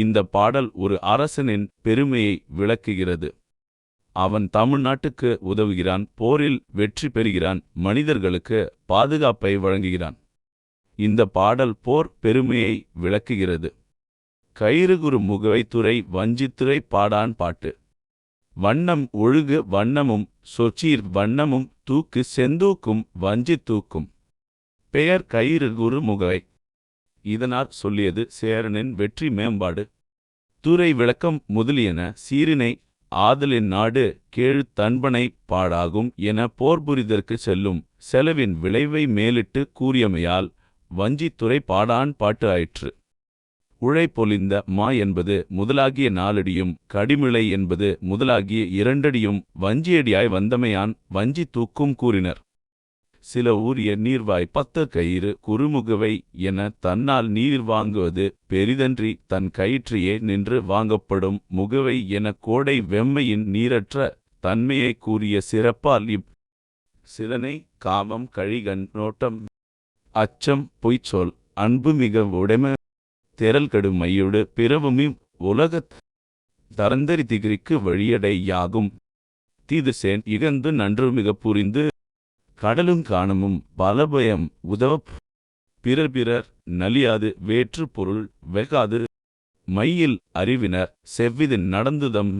இந்த பாடல் ஒரு அரசனின் பெருமையை விளக்குகிறது. அவன் தமிழ்நாட்டுக்கு உதவுகிறான் போரில் வெற்றி பெறுகிறான் மனிதர்களுக்கு பாதுகாப்பை வழங்குகிறான். இந்த பாடல் போர் பெருமையை விளக்குகிறது. கயிறுகுரு முகவைத்துறை வஞ்சித்துறை பாடான் பாட்டு. வண்ணம் ஒழுகு வண்ணமும் சொச்சீர் வண்ணமும் தூக்கு செந்தூக்கும் வஞ்சி தூக்கும். பெயர் கயிறு குரு முகவை. இதனால் சொல்லியது சேரனின் வெற்றி மேம்பாடு. துறை விளக்கம் முதலியன சீரினை ஆதலின் நாடு கேழு தன்பனை பாடாகும் என போர்புரிதற்கு செல்லும் செலவின் விளைவை மேலிட்டு கூறியமையால் வஞ்சித்துறை பாடான் பாட்டு ஆயிற்று. உழைப்பொலிந்த மா என்பது முதலாகிய நாலடியும் கடிமிளை என்பது முதலாகிய இரண்டடியும் வஞ்சியடியாய் வந்தமையான் வஞ்சி தூக்கும் கூறினர். சில ஊரிய நீர்வாய் பத்த கயிறு குறுமுகவை என தன்னால் நீர் வாங்குவது பெரிதன்றி தன் கயிற்றையே நின்று வாங்கப்படும் முகவை என கோடை வெம்மையின் நீரற்ற தன்மையை கூறிய சிறப்பால் இப் சிலனை காமம் கழிகன் நோட்டம் அச்சம் பொய்ச்சொல் அன்பு மிக உடைமை திரல் கடுமையோடு பிறவுமி உலகத் தரந்தரி திகிரிக்கு வழியடை யாகும் தீதுசேன் இகந்து நன்று மிக புரிந்து கடலும் காணமும் பலபயம் உதவப் பிறர் பிறர் நலியாது வேற்று பொருள் வெகாது மையில் அறிவினர் செவ்விது நடந்துதம்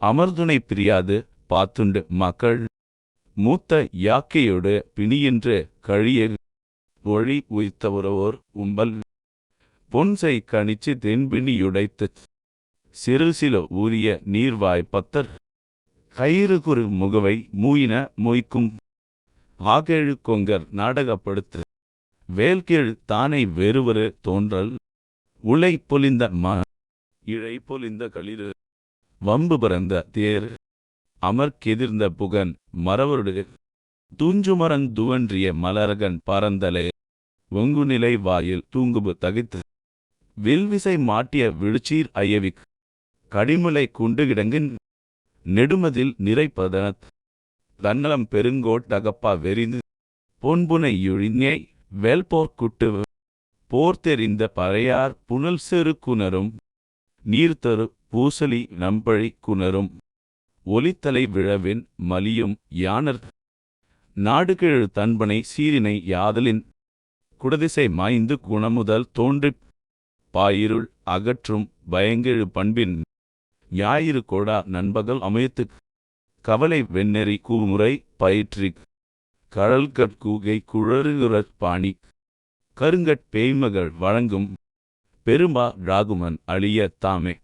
அமர்துணை பிரியாது பாத்துண்டு மக்கள் மூத்த யாக்கையோடு பிணியென்று கழிய ஒழி உய்த்தவரோர் உம்பல் பொன்சை கணிச்சு தென்பிணியுடைத்து சிறு சில ஊரிய நீர்வாய் பத்தர் கயிறு குறு முகவை மூயின மொய்க்கும் ஆகேழு கொங்கர் நாடகப்படுத்து. வேல்கீழ் தானை வெறுவரு தோன்றல். உலை பொலிந்த ம. இழை பொலிந்த களிறு. வம்பு பறந்த தேர். அமர்க்கெதிர்ந்த புகன் மரவருடு துஞ்சுமரங் துவன்றிய மலரகன் பரந்தலே. ஒங்குநிலை வாயில் தூங்குபு தகித்து. வில்விசை மாட்டிய விழுச்சீர் அயவிக். கடிமுலை குண்டுகிடங்கின் நெடுமதில் நிறைப்பதனத் தன்னலம் பெருங்கோட் பெருங்கோட்டகப்பா வெறிந்து பொன்புனை யுழிஞை வெல்போர் குட்டு போர்த்தெறிந்த பறையார் புனல் செரு குணரும் நீர்த்தரு பூசலி நம்பழி குணரும். ஒலித்தலை விழவின் மலியும் யானர் நாடுகிழு தன்பனை சீரினை யாதலின். குடதிசை மாய்ந்து குணமுதல் தோன்றிப் பாயிருள் அகற்றும் பயங்கெழு பண்பின் ஞாயிறு கோடா நண்பகல் அமையத்துக் கவலை வெண்ணெறி கூமுறை பயிற்றிக் கடல்கட் கூகை குழறுகிறற் பாணி கருங்கட் பேய்மகள் வழங்கும் பெரும்பா ராகுமன் அழிய தாமே.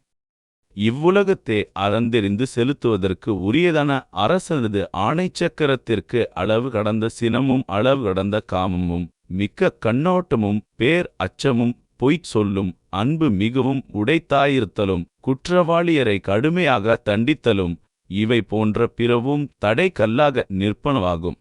இவ்வுலகத்தே அறந்தெறிந்து செலுத்துவதற்கு உரியதான அரசனது ஆணைச்சக்கரத்திற்கு அளவு கடந்த சினமும் அளவு கடந்த காமமும் மிக்க கண்ணோட்டமும் பேர் அச்சமும் பொய்ச் சொல்லும் அன்பு மிகவும் உடைத்தாயிருத்தலும் குற்றவாளியரை கடுமையாக தண்டித்தலும் இவை போன்ற பிறவும் தடை கல்லாக நிற்பனவாகும்.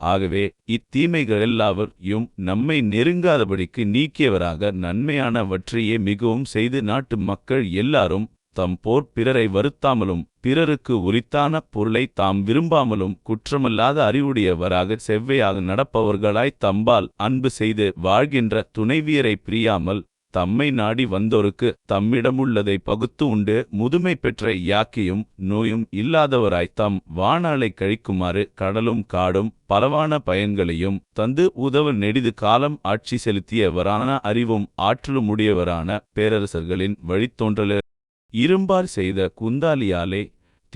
ஆகவே இத்தீமைகளெல்லாவற்றையும் நம்மை நெருங்காதபடிக்கு நீக்கியவராக நன்மையானவற்றையே மிகவும் செய்து நாட்டு மக்கள் எல்லாரும் தம் போர் பிறரை வருத்தாமலும் பிறருக்கு உரித்தான பொருளை தாம் விரும்பாமலும் குற்றமல்லாத அறிவுடையவராக செவ்வையாக நடப்பவர்களாய் தம்பால் அன்பு செய்து வாழ்கின்ற துணைவியரை பிரியாமல் தம்மை நாடி வந்தோருக்கு தம்மிடமுள்ளதை பகுத்து உண்டு முதுமை பெற்ற யாக்கியும் நோயும் இல்லாதவராய் தம் வாணாலை கழிக்குமாறு கடலும் காடும் பலவான பயன்களையும் தந்து உதவ நெடிது காலம் ஆட்சி செலுத்தியவரான அறிவும் ஆற்றலும் உடையவரான பேரரசர்களின் வழித்தோன்றல. இரும்பார் செய்த குந்தாலியாலே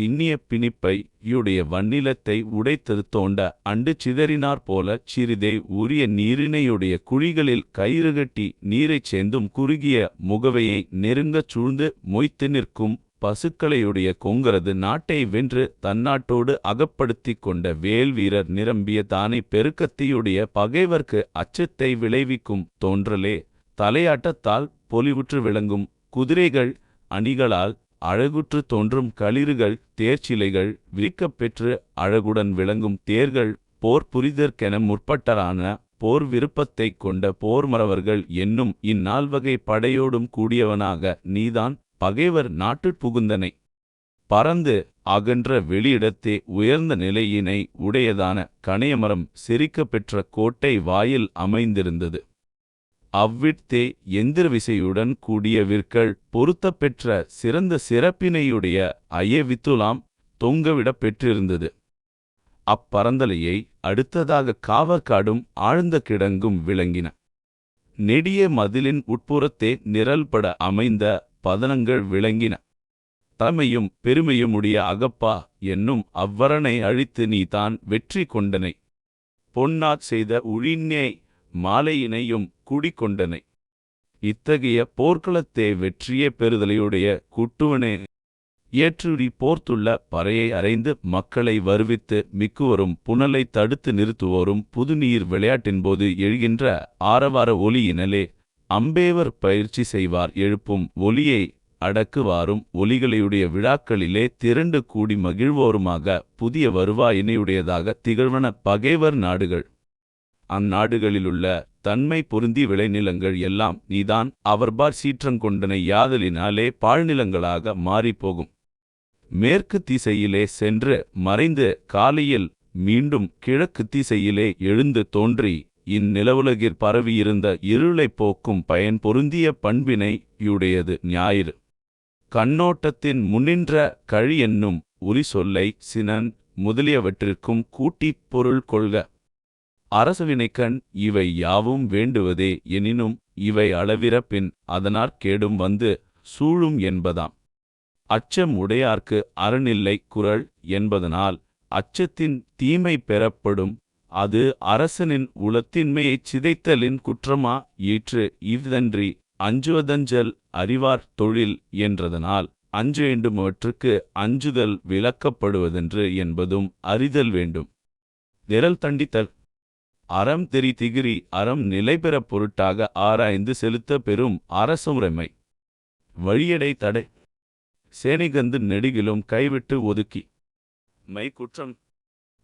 திண்ணிய பிணிப்பை யுடைய வன்னிலத்தை உடைத்தது தோண்ட அண்டு சிதறினார் போல சிறிதே உரிய நீரினையுடைய குழிகளில் கயிறுகட்டி நீரைச் சேர்ந்தும் குறுகிய முகவையை நெருங்கச் சூழ்ந்து மொய்த்து நிற்கும் பசுக்களையுடைய கொங்கரது நாட்டை வென்று தன்னாட்டோடு அகப்படுத்திக் கொண்ட வேல்வீரர் நிரம்பிய தானை பெருக்கத்தியுடைய பகைவர்க்கு அச்சத்தை விளைவிக்கும் தோன்றலே தலையாட்டத்தால் பொலிவுற்று விளங்கும் குதிரைகள் அணிகளால் அழகுற்று தோன்றும் களிறுகள் தேர்ச்சிலைகள் விரிக்கப்பெற்று அழகுடன் விளங்கும் தேர்கள் போர் புரிதற்கென முற்பட்டரான போர் விருப்பத்தைக் கொண்ட போர்மறவர்கள் என்னும் இந்நால்வகை படையோடும் கூடியவனாக நீதான் பகைவர் நாட்டுட் புகுந்தனை. பறந்து அகன்ற வெளியிடத்தே உயர்ந்த நிலையினை உடையதான கணையமரம் செரிக்க பெற்ற கோட்டை வாயில் அமைந்திருந்தது. அவ்விட்தே எந்திர விசையுடன் கூடிய விற்கள் பொருத்தப்பெற்ற சிறந்த சிறப்பினையுடைய ஐயவித்துலாம் தொங்கவிடப் பெற்றிருந்தது. அப்பரந்தலையை அடுத்ததாக காவற்காடும் ஆழ்ந்த கிடங்கும் விளங்கின. நெடிய மதிலின் உட்புறத்தே நிரல்பட அமைந்த பதனங்கள் விளங்கின. தலைமையும் பெருமையுமுடைய அகப்பா என்னும் அவ்வரனை அழித்து நீதான் வெற்றி கொண்டனை. பொன்னாற் செய்த உழின்னே மாலையினையும் குடிக்கொண்டனை. இத்தகைய போர்க்களத்தே வெற்றியே பெறுதலையுடைய குட்டுவனே. ஏற்றுடி போர்த்துள்ள பறையை அறைந்து மக்களை வருவித்து மிக்குவரும் புனலை தடுத்து நிறுத்துவோரும் புதுநீர் விளையாட்டின்போது எழுகின்ற ஆரவார ஒலியினலே. அம்பேவர் பயிற்சி செய்வார் எழுப்பும் ஒலியை அடக்குவாரும் ஒலிகளையுடைய விழாக்களிலே திரண்டு கூடி மகிழ்வோருமாக புதிய வருவாயினையுடையதாக திகழ்வன பகைவர் நாடுகள். அந்நாடுகளிலுள்ள தன்மை பொருந்தி விளைநிலங்கள் எல்லாம் நீதான். அவர்பார் சீற்றங்கொண்டனை யாதலினாலே பாழ்நிலங்களாக மாறிப்போகும். மேற்கு திசையிலே சென்று மறைந்து காலையில் மீண்டும் கிழக்கு திசையிலே எழுந்து தோன்றி இந்நிலவுலகிற் பரவியிருந்த இருளைப் போக்கும் பயன் பொருந்திய பண்பினை யுடையது ஞாயிறு. கண்ணோட்டத்தின் முன்னின்ற கழி என்னும் உரி சொல்லை சினன் முதலியவற்றிற்கும் கூட்டிப் பொருள் கொள்க. அரசவினைக்கண் இவை யாவும் வேண்டுவதே எனினும் இவை அளவிறப்பின் அதனாற் கேடும் வந்து சூழும் என்பதாம். அச்சம் உடையார்க்கு அறநில்லை குரல் என்பதனால் அச்சத்தின் தீமை பெறப்படும். அது அரசனின் உளத்தின்மையைச் சிதைத்தலின் குற்றமா ஈற்று இவ்தன்றி அஞ்சுவதஞ்சல் அறிவார் தொழில் என்றதனால் அஞ்ச வேண்டுமவற்றுக்கு அஞ்சுதல் விளக்கப்படுவதென்று என்பதும் அறிதல் வேண்டும். நிரல் தண்டித்தல் அறம் தெரி திகிரி அறம் நிலைபெறப் பொருட்டாக ஆராய்ந்து செலுத்த பெறும் அரசுமுறைமை. வழியடை தடை. சேனிகந்து நெடுகிலும் கைவிட்டு ஒதுக்கி. மை குற்றம்.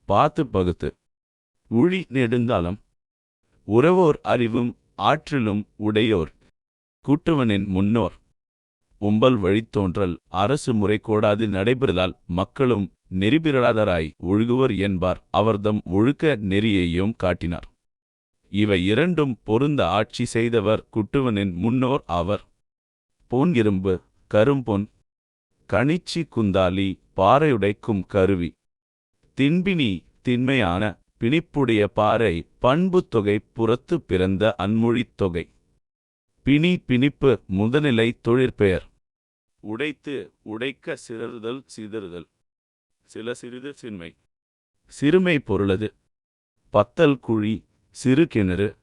பார்த்து பகுத்து. உழி நெடுந்தாலும் உறவோர் அறிவும் ஆற்றிலும் உடையோர். கூட்டுவனின் முன்னோர். உம்பல் வழித்தோன்றல் அரசு முறை கோடாது நடைபெறுதால் மக்களும் நெறிபிரளாதராய் ஒழுகுவர் என்பார். அவர்தம் ஒழுக்க நெறியையும் காட்டினார். இவை இரண்டும் பொருந்த ஆட்சி செய்தவர் குட்டுவனின் முன்னோர் ஆவர். பொன் இரும்பு கரும்பொன் கணிச்சி குந்தாலி பாறையுடைக்கும் கருவி. தின்பினி திண்மையான பிணிப்புடைய பாறை பண்புத் தொகை புறத்து பிறந்த அன்மொழித் தொகை. பிணி பிணிப்பு முதநிலை தொழிற்பெயர். உடைத்து உடைக்க சிதறுதல் சிதறுதல். சில சிறிது சின்மை. சிறுமை பொருளது. பத்தல் குழி சிறு கிணறு.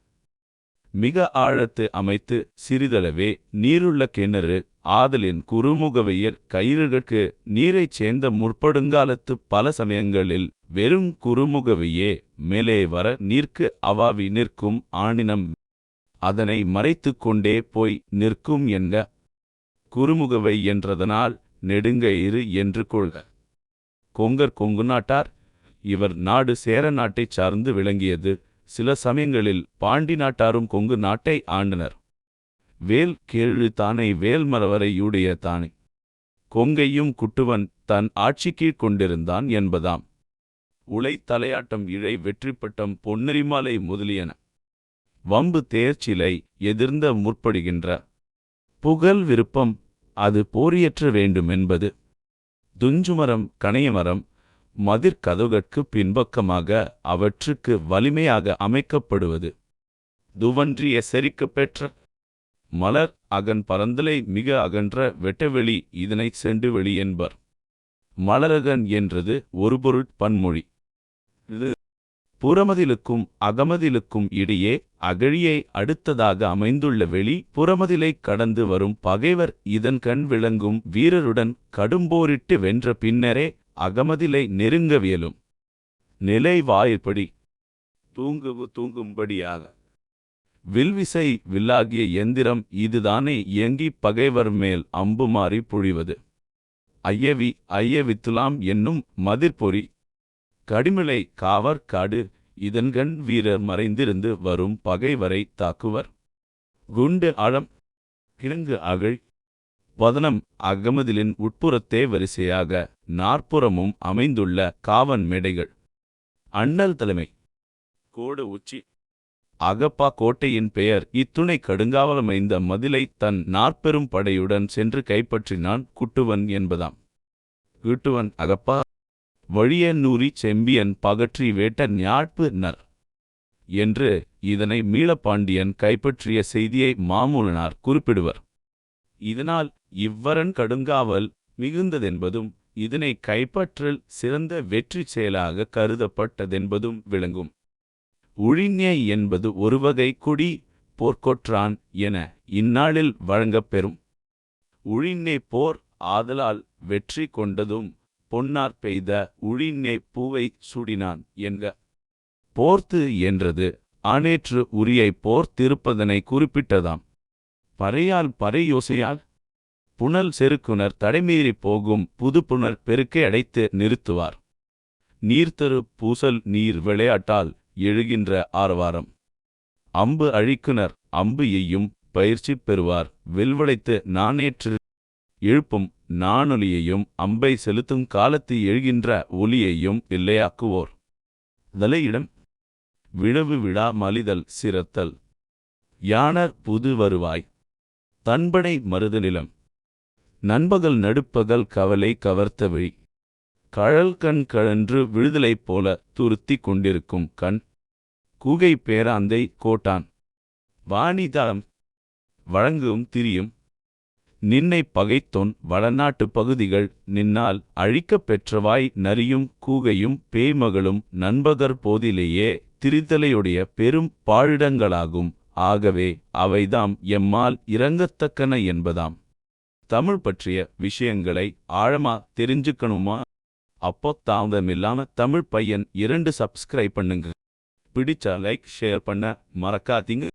மிக ஆழத்து அமைத்து சிறிதளவே நீருள்ள கிணறு ஆதலின் குறுமுகவையர் கயிறுகளுக்கு நீரைச் சேர்ந்த முற்படுங்காலத்து பல சமயங்களில் வெறும் குறுமுகவையே மேலே வர நீர்க்கு அவாவி நிற்கும் ஆணினம். அதனை மறைத்துக் கொண்டே போய் நிற்கும் என்க. குறுமுகவை என்றதனால் நெடுங்கயிறு என்று கொள்க. கொங்கர் கொங்கு நாட்டார். இவர் நாடு சேர நாட்டைச் சார்ந்து விளங்கியது. சில சமயங்களில் பாண்டி நாட்டாரும் கொங்கு நாட்டை ஆண்டனர். வேல் கேழு தானை வேல்மரவரையுடைய தானே. கொங்கையும் குட்டுவன் தன் ஆட்சிக்கீழ் கொண்டிருந்தான் என்பதாம். உலை தலையாட்டம் இழை வெற்றிப்பட்டம் பொன்னரிமாலை முதலியன. வம்பு தேர்ச்சிலை எதிர்ந்த முற்படுகின்ற. புகழ் விருப்பம் அது போரியற்ற வேண்டுமென்பது. துஞ்சுமரம் கணையமரம் மதிர்கதவுகட்கு பின்பக்கமாக அவற்றுக்கு வலிமையாக அமைக்கப்படுவது. துவன்றிய எசரிக்கப் பெற்ற மலர் அகன் பரந்தலை மிக அகன்ற வெட்டவெளி இதனை செண்டுவெளி என்பர். மலரகன் என்றது ஒரு பொருட் பன்மொழி. இது புறமதிலுக்கும் அகமதிலுக்கும் இடையே அகழியை அடுத்ததாக அமைந்துள்ள வெளி புறமதிலைக் கடந்து வரும் பகைவர் இதன் கண் விளங்கும் வீரருடன் கடும்போரிட்டு வென்ற பின்னரே அகமதிலை நெருங்கவியலும் நிலை வாயிற்படி தூங்குவு தூங்கும்படியாக. வில்விசை வில்லாகிய எந்திரம் இதுதானே இயங்கி பகைவர் மேல் அம்பு மாறி பொழிவது. ஐயவி ஐயவித்துலாம் என்னும் மதிர்பொறி கடிமலை காவர் காடு இதன்கண் வீரர் மறைந்திருந்து வரும் பகைவரை தாக்குவர். குண்டு ஆழம் கிழங்கு அகழ் வதனம் அகமதிலின் உட்புறத்தே வரிசையாக நாற்புறமும் அமைந்துள்ள காவன் மேடைகள். அண்ணல் தலைமை கோடு உச்சி அகப்பா கோட்டையின் பெயர் இத்துணை கடுங்காவலமைந்த மதிலை தன் நாற்பெரும் படையுடன் சென்று கைப்பற்றினான் குட்டுவன் என்பதாம். குட்டுவன் அகப்பா வழியன்னூரி செம்பியன் பகற்றி வேட்ட ஞாட்பு நர் என்று இதனை மீளப்பாண்டியன் கைப்பற்றிய செய்தியை மாமூலனார் குறிப்பிடுவர். இதனால் இவ்வரன் கடுங்காவல் மிகுந்ததென்பதும் இதனை கைப்பற்றல் சிறந்த வெற்றி செயலாக கருதப்பட்டதென்பதும் விளங்கும். உழிஞை என்பது ஒருவகை குடி போர்க்கொற்றான் என இந்நாளில் வழங்கப்பெறும் உழிஞை போர் ஆதலால் வெற்றி கொண்டதும் பொன்னார் பெய்த உழின்னே பூவை சுடினான் என்க. போர்த்து என்றது ஆனேற்று உரியை போர்த்திருப்பதனை குறிப்பிட்டதாம். பறையால் பறையோசையால் புனல் செருக்குனர் தடைமீறி போகும் புதுப்புணர் பெருக்கை அடைத்து நிறுத்துவார். நீர்த்தரு பூசல் நீர் விளையாட்டால் எழுகின்ற ஆரவாரம். அம்பு அழிக்குனர் அம்பு எய்யும் பயிற்சி பெறுவார். வில்வளைத்து நானேற்று எழுப்பும் நாணொலியையும் அம்பை செலுத்தும் காலத்து எழுகின்ற ஒலியையும் இல்லையாக்குவோர் தலையிடம் விழவு விழா மலிதல் சிரத்தல். யானர் புது வருவாய். தன்படை மருத நிலம். நண்பகல் நடுப்பகல் கவலை கவர்த்தவை கழல் கண் கழன்று விழுதலை போல துருத்தி கொண்டிருக்கும் கண். கூகை பேராந்தை கோட்டான். வாணிதாம் வழங்கும் திரியும். நின்னை பகைத்தொன் வளநாட்டுப் பகுதிகள் நின்னால் அழிக்கப் பெற்றவாய் நரியும் கூகையும் பேய்மகளும் நண்பகர் போதிலேயே திரிதலையுடைய பெரும் பாழிடங்களாகும். ஆகவே அவைதாம் எம்மால் இறங்கத்தக்கன என்பதாம். தமிழ் பற்றிய விஷயங்களை ஆழமா தெரிஞ்சுக்கணுமா? அப்போ தாமதமில்லாம தமிழ் பையன் இரண்டு சப்ஸ்கிரைப் பண்ணுங்க. பிடிச்சா லைக் ஷேர் பண்ண மறக்காதீங்க.